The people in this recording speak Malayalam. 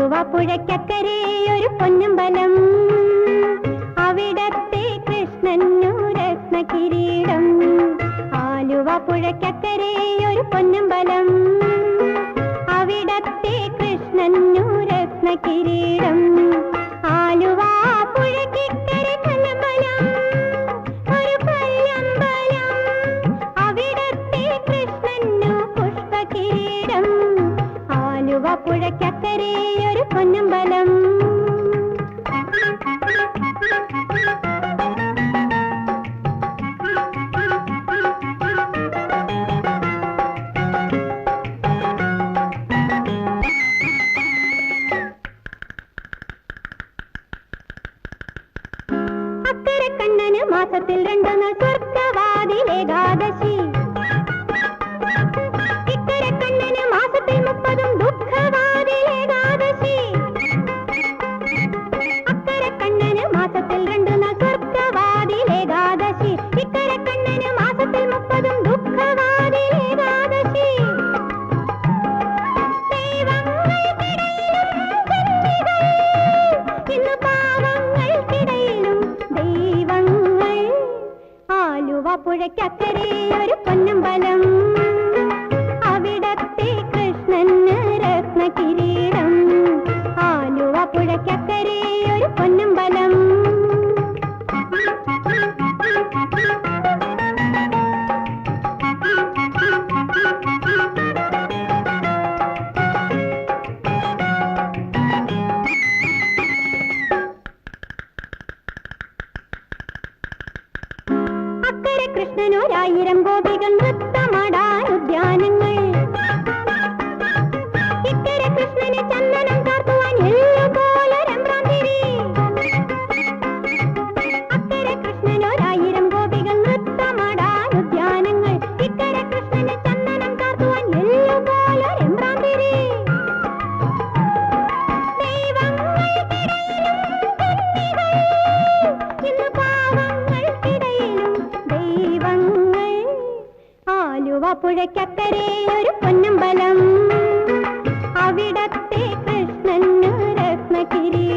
ആലുവ പുഴയ്ക്കക്കരെ ഒരു പൊന്നമ്പലം അവിടത്തെ കൃഷ്ണനു രത്ന കിരീടം ആലുവ ഒരു പൊന്നമ്പലം അവിടത്തെ കൃഷ്ണനു രത്ന കിരീടം ആലുവ ഒരു അവിടത്തെ പുഷ്പകിരീടം. ആലുവ പുഴയ്ക്കക്കരെ കണ്ണന് മാസത്തിൽ രണ്ടു നാൾ സ്വർഗവാതിൽ പുഴയ്ക്കക്കരെ ഒരു പൊന്നമ്പലം അക്കരെ കൃഷ്ണനൊരായിരം ഗോപികൾ നൃത്തമാടാൻ ആലുവ ഒരു പൊന്നമ്പലം. അവിടത്തെ കൃഷ്ണൻ രത്നഗിരി